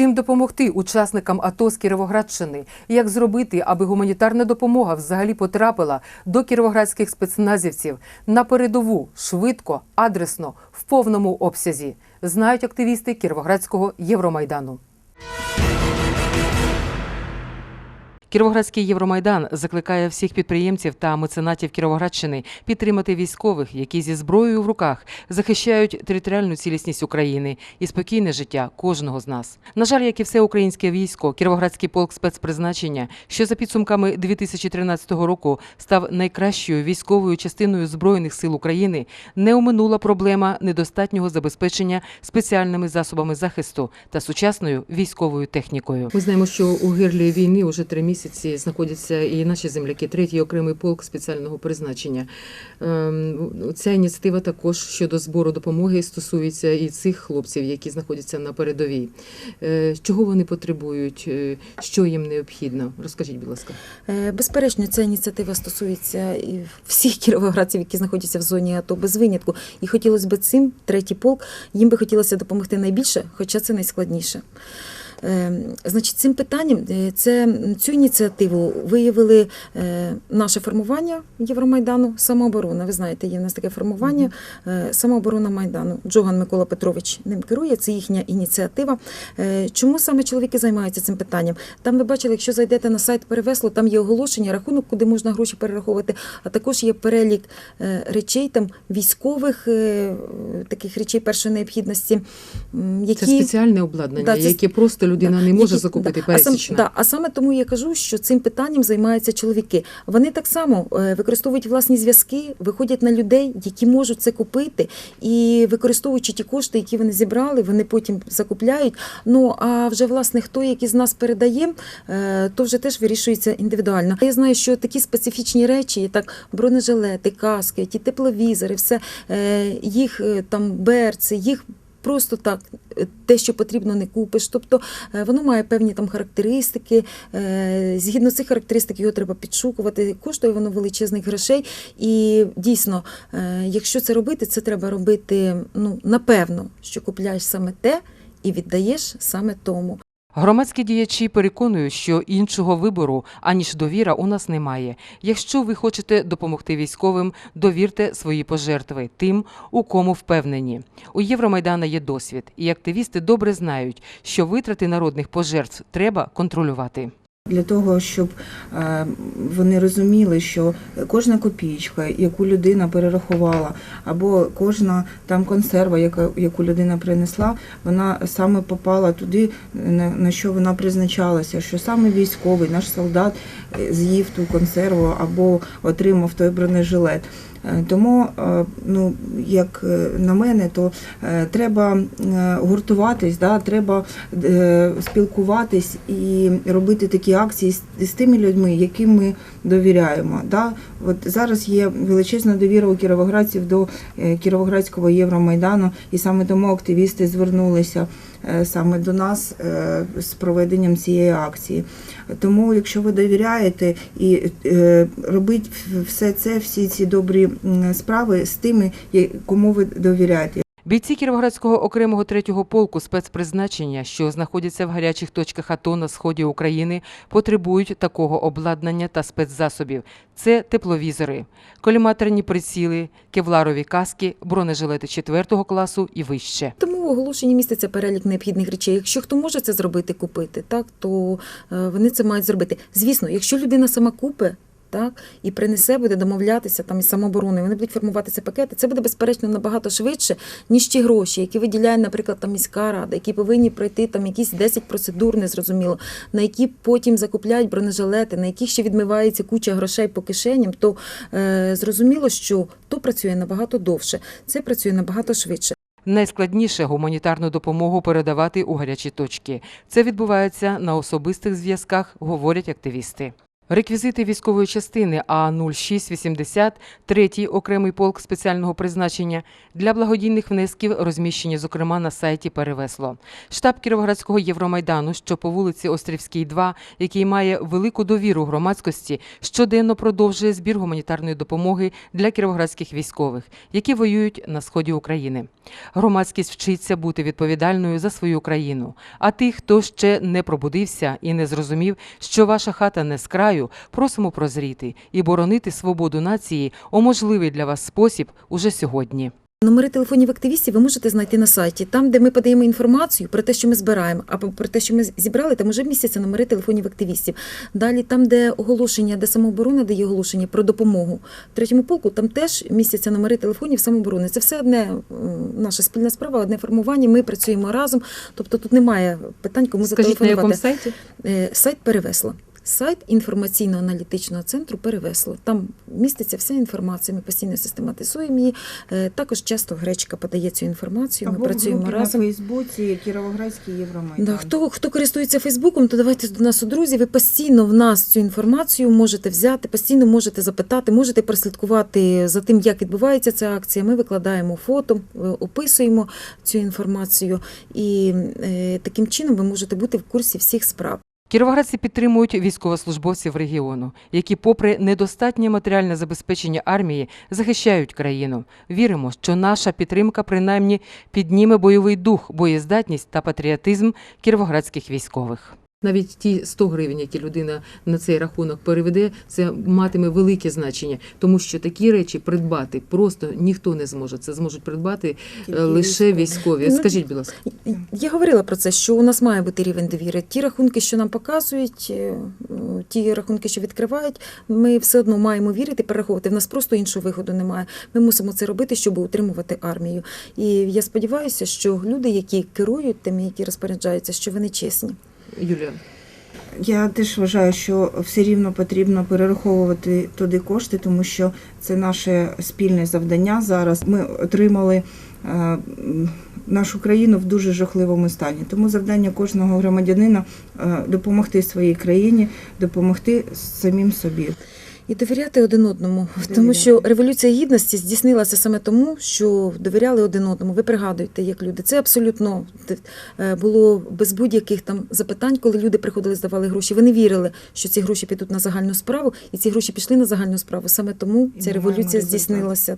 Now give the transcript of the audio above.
Чим допомогти учасникам АТО з Кіровоградщини? Як зробити, аби гуманітарна допомога взагалі потрапила до кіровоградських спецназівців на передову швидко, адресно, в повному обсязі? Знають активісти Кіровоградського Євромайдану. Кіровоградський Євромайдан закликає всіх підприємців та меценатів Кіровоградщини підтримати військових, які зі зброєю в руках захищають територіальну цілісність України і спокійне життя кожного з нас. На жаль, як і все українське військо, Кіровоградський полк спецпризначення, що за підсумками 2013 року став найкращою військовою частиною збройних сил України, не оминула проблема недостатнього забезпечення спеціальними засобами захисту та сучасною військовою технікою. Ми знаємо, що у гирлі війни вже три місяці знаходяться і наші земляки, третій окремий полк спеціального призначення. Ем, Ця ініціатива також щодо збору допомоги стосується і цих хлопців, які знаходяться на передовій. Е, Чого вони потребують, Е, що їм необхідно? Розкажіть, будь ласка. Е, Безперечно, ця ініціатива стосується і всіх кіровоградців, які знаходяться в зоні АТО без винятку. І хотілося б цим, третій полк, їм би хотілося допомогти найбільше, хоча це найскладніше. Е, Значить, цим питанням е, це цю ініціативу виявили е, наше формування Євромайдану самооборона. Ви знаєте, є в нас таке формування самооборона Майдану. Джоган Микола Петрович ним керує. Це їхня ініціатива. Чому саме чоловіки займаються цим питанням? Там ви бачили, якщо зайдете на сайт Перевесло, там є оголошення, рахунок, куди можна гроші перераховувати, а також є перелік речей там військових таких речей першої необхідності, які Це спеціальне обладнання, Да, це яке просто людина не може які- закупити да. А сам- да, а саме тому я кажу, що цим питанням займаються чоловіки. Вони так само е, використовують власні зв'язки, виходять на людей, які можуть це купити, і використовуючи ті кошти, які вони зібрали, вони потім закупляють. Ну а вже власне хто які з нас передає, е, то вже теж вирішується індивідуально. Я знаю, що такі специфічні речі, так бронежилети, каски, ті тепловізори, все е, їх там берці, їх. Просто так, е, те, що потрібно, не купиш. Тобто е, воно має певні там характеристики. е, Згідно цих характеристик його треба підшукувати. Коштує воно величезних грошей. І дійсно, якщо це робити, це треба робити ну, напевно, що купляєш саме те і віддаєш саме тому. Громадські діячі переконують, що іншого вибору аніж довіра у нас немає. Якщо ви хочете допомогти військовим, довірте свої пожертви тим, у кому впевнені. У Євромайдана є досвід, і активісти добре знають, що витрати народних пожертв треба контролювати. Для того, щоб е, вони розуміли, що кожна копійка, яку людина перерахувала, або кожна там консерва, яку людина принесла, вона саме попала туди, на, що вона призначалася, що саме військовий, наш солдат е, з'їв ту консерву або отримав той бронежилет. Е, Тому, е, ну як е, на мене, то треба гуртуватись, да, треба спілкуватись і робити такі акції з, тими людьми, яким ми довіряємо. Да. От зараз є величезна довіра у кіровоградців до Кіровоградського Євромайдану, і саме тому активісти звернулися саме до нас з проведенням цієї акції. Тому, якщо ви довіряєте і робіть все це, всі ці добрі справи з тими, кому ви довіряєте. Бійці Кіровоградського окремого третього полку спецпризначення, що знаходяться в гарячих точках АТО на сході України, потребують такого обладнання та спецзасобів. Це тепловізори, коліматорні приціли, кевларові каски, бронежилети 4 класу і вище. Тому в оголошенні міститься перелік необхідних речей. Якщо хто може це зробити, купити, так то е, вони це мають зробити. Звісно, якщо людина сама купить. Так, і принесе, буде домовлятися там із самооборони. Вони будуть формувати ці пакети. Це буде безперечно набагато швидше, ніж ті гроші, які виділяє, наприклад, там міська рада, які повинні пройти там якісь 10 процедур, незрозуміло, на які потім закупляють бронежилети, на яких ще відмивається куча грошей по кишеням. То е, зрозуміло, що то працює набагато довше, це працює набагато швидше. Найскладніше гуманітарну допомогу передавати у гарячі точки. Це відбувається на особистих зв'язках, говорять активісти. Реквізити військової частини А0680, третій окремий полк спеціального призначення для благодійних внесків розміщені, зокрема, на сайті Перевесло. Штаб Кіровоградського Євромайдану, що по вулиці Острівській, 2, який має велику довіру громадськості, щоденно продовжує збір гуманітарної допомоги для кіровоградських військових, які воюють на сході України. Громадськість вчиться бути відповідальною за свою країну. А тих, хто ще не пробудився і не зрозумів, що ваша хата не з краю, просимо прозріти і боронити свободу нації у можливий для вас спосіб уже сьогодні. Номери телефонів активістів ви можете знайти на сайті, там, де ми подаємо інформацію про те, що ми збираємо, або про те, що ми зібрали, там вже містяться номери телефонів активістів. Далі, там, де оголошення, де самооборона дає оголошення про допомогу третьому полку, там теж містяться номери телефонів самооборони. Це все одне наша спільна справа, одне формування. Ми працюємо разом. Тобто тут немає питань, кому Скажіть, на якому зателефонувати. сайті? Е, Сайт перевесло. Сайт інформаційно-аналітичного центру перевесло. Там міститься вся інформація. Ми постійно систематизуємо її. Е, Також часто гречка подає цю інформацію. Ми Або в працюємо групі разом. на Фейсбуці Кіровоградський Євромайдан. Да, хто, хто користується Фейсбуком, то давайте до нас у друзі. Ви постійно в нас цю інформацію можете взяти, постійно можете запитати, можете прослідкувати за тим, як відбувається ця акція. Ми викладаємо фото, е, описуємо цю інформацію, і е, таким чином ви можете бути в курсі всіх справ. Кіровоградці підтримують військовослужбовців регіону, які, попри недостатнє матеріальне забезпечення армії, захищають країну. Віримо, що наша підтримка принаймні підніме бойовий дух, боєздатність та патріотизм кіровоградських військових. Навіть ті 100 гривень, які людина на цей рахунок переведе, це матиме велике значення, тому що такі речі придбати просто ніхто не зможе. Це зможуть придбати Тільки е, лише військові. військові. Ну, Скажіть, будь ласка. Я говорила про це, що у нас має бути рівень довіри. Ті рахунки, що нам показують, е, ті рахунки, що відкривають, ми все одно маємо вірити, перераховувати. В нас просто іншого виходу немає. Ми мусимо це робити, щоб утримувати армію. І я сподіваюся, що люди, які керують тими, які розпоряджаються, що вони чесні. Юлія, Я теж вважаю, що все рівно потрібно перераховувати туди кошти, тому що це наше спільне завдання зараз. Ми отримали е, нашу країну в дуже жахливому стані. Тому завдання кожного громадянина е, допомогти своїй країні, допомогти самим собі. І довіряти один одному, тому що революція гідності здійснилася саме тому, що довіряли один одному. Ви пригадуєте, як люди. Це абсолютно е, було без будь-яких там запитань, коли люди приходили, здавали гроші. Вони вірили, що ці гроші підуть на загальну справу, і ці гроші пішли на загальну справу. Саме тому І ця революція результат. здійснилася.